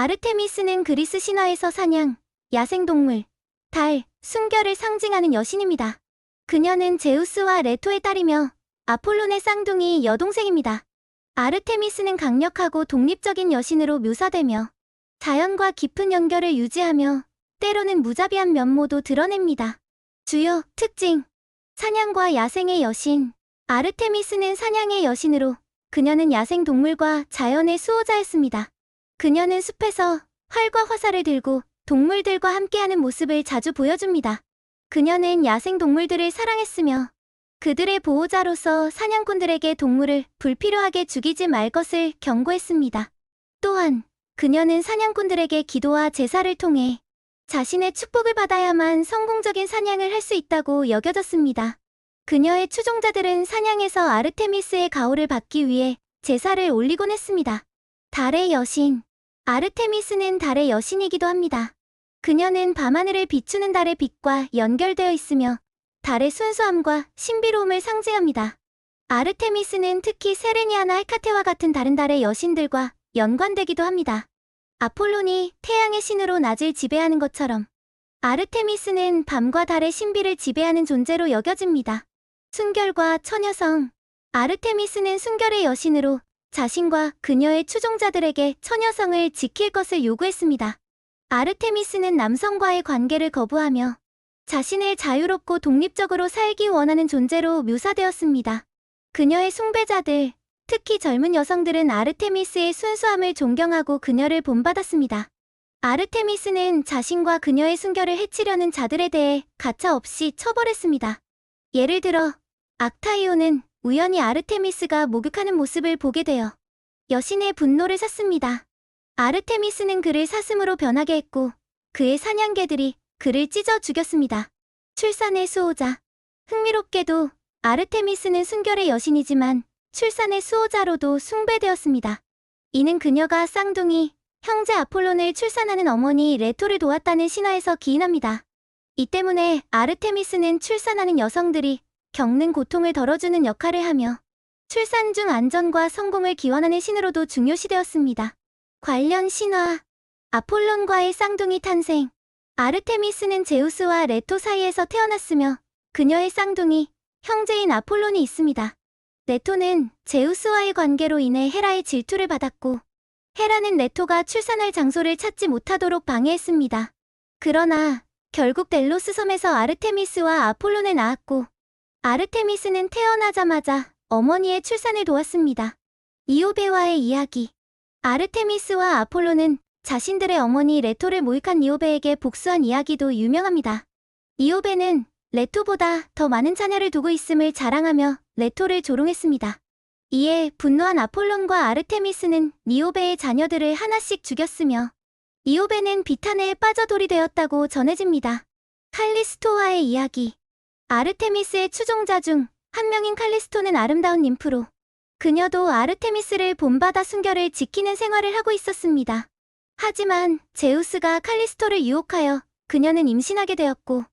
아르테미스는 그리스 신화에서 사냥, 야생동물, 달, 순결을 상징하는 여신입니다. 그녀는 제우스와 레토의 딸이며 아폴론의 쌍둥이 여동생입니다. 아르테미스는 강력하고 독립적인 여신으로 묘사되며 자연과 깊은 연결을 유지하며 때로는 무자비한 면모도 드러냅니다. 주요 특징 사냥과 야생의 여신 아르테미스는 사냥의 여신으로 그녀는 야생 동물과 자연의 수호자였습니다. 그녀는 숲에서 활과 화살을 들고 동물들과 함께하는 모습을 자주 보여줍니다. 그녀는 야생 동물들을 사랑했으며 그들의 보호자로서 사냥꾼들에게 동물을 불필요하게 죽이지 말 것을 경고했습니다. 또한 그녀는 사냥꾼들에게 기도와 제사를 통해 자신의 축복을 받아야만 성공적인 사냥을 할 수 있다고 여겨졌습니다. 그녀의 추종자들은 사냥에서 아르테미스의 가호를 받기 위해 제사를 올리곤 했습니다. 달의 여신. 아르테미스는 달의 여신이기도 합니다. 그녀는 밤하늘을 비추는 달의 빛과 연결되어 있으며 달의 순수함과 신비로움을 상징합니다. 아르테미스는 특히 세레니아나 알카테와 같은 다른 달의 여신들과 연관되기도 합니다. 아폴론이 태양의 신으로 낮을 지배하는 것처럼 아르테미스는 밤과 달의 신비를 지배하는 존재로 여겨집니다. 순결과 처녀성 아르테미스는 순결의 여신으로 자신과 그녀의 추종자들에게 처녀성을 지킬 것을 요구했습니다. 아르테미스는 남성과의 관계를 거부하며 자신을 자유롭고 독립적으로 살기 원하는 존재로 묘사되었습니다. 그녀의 숭배자들, 특히 젊은 여성들은 아르테미스의 순수함을 존경하고 그녀를 본받았습니다. 아르테미스는 자신과 그녀의 순결을 해치려는 자들에 대해 가차없이 처벌했습니다. 예를 들어 악타이오는 우연히 아르테미스가 목욕하는 모습을 보게 되어 여신의 분노를 샀습니다. 아르테미스는 그를 사슴으로 변하게 했고 그의 사냥개들이 그를 찢어 죽였습니다. 출산의 수호자. 흥미롭게도 아르테미스는 순결의 여신이지만 출산의 수호자로도 숭배되었습니다. 이는 그녀가 쌍둥이, 형제 아폴론을 출산하는 어머니 레토를 도왔다는 신화에서 기인합니다. 이 때문에 아르테미스는 출산하는 여성들이 겪는 고통을 덜어주는 역할을 하며 출산 중 안전과 성공을 기원하는 신으로도 중요시되었습니다. 관련 신화 아폴론과의 쌍둥이 탄생 아르테미스는 제우스와 레토 사이에서 태어났으며 그녀의 쌍둥이 형제인 아폴론이 있습니다. 레토는 제우스와의 관계로 인해 헤라의 질투를 받았고 헤라는 레토가 출산할 장소를 찾지 못하도록 방해했습니다. 그러나 결국 델로스 섬에서 아르테미스와 아폴론을 낳았고 아르테미스는 태어나자마자 어머니의 출산을 도왔습니다. 이오베와의 이야기 아르테미스와 아폴로는 자신들의 어머니 레토를 모욕한 이오베에게 복수한 이야기도 유명합니다. 이오베는 레토보다 더 많은 자녀를 두고 있음을 자랑하며 레토를 조롱했습니다. 이에 분노한 아폴론과 아르테미스는 니오베의 자녀들을 하나씩 죽였으며 이오베는 비탄에 빠져 돌이 되었다고 전해집니다. 칼리스토와의 이야기 아르테미스의 추종자 중 한 명인 칼리스토는 아름다운 님프로 그녀도 아르테미스를 본받아 순결을 지키는 생활을 하고 있었습니다. 하지만 제우스가 칼리스토를 유혹하여 그녀는 임신하게 되었고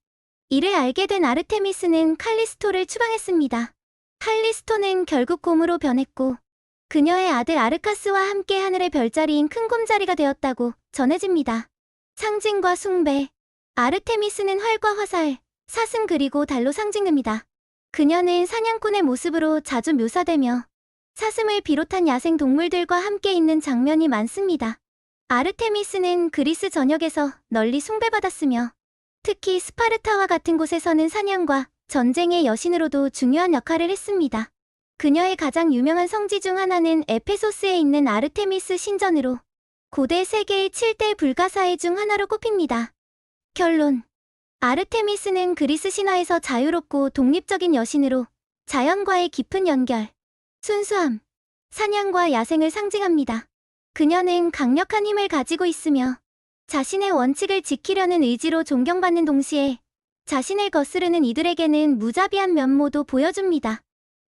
이를 알게 된 아르테미스는 칼리스토를 추방했습니다. 칼리스토는 결국 곰으로 변했고 그녀의 아들 아르카스와 함께 하늘의 별자리인 큰 곰자리가 되었다고 전해집니다. 상징과 숭배 아르테미스는 활과 화살, 사슴 그리고 달로 상징됩니다. 그녀는 사냥꾼의 모습으로 자주 묘사되며 사슴을 비롯한 야생 동물들과 함께 있는 장면이 많습니다. 아르테미스는 그리스 전역에서 널리 숭배받았으며 특히 스파르타와 같은 곳에서는 사냥과 전쟁의 여신으로도 중요한 역할을 했습니다. 그녀의 가장 유명한 성지 중 하나는 에페소스에 있는 아르테미스 신전으로 고대 세계의 7대 불가사의 중 하나로 꼽힙니다. 결론 아르테미스는 그리스 신화에서 자유롭고 독립적인 여신으로 자연과의 깊은 연결, 순수함, 사냥과 야생을 상징합니다. 그녀는 강력한 힘을 가지고 있으며 자신의 원칙을 지키려는 의지로 존경받는 동시에 자신을 거스르는 이들에게는 무자비한 면모도 보여줍니다.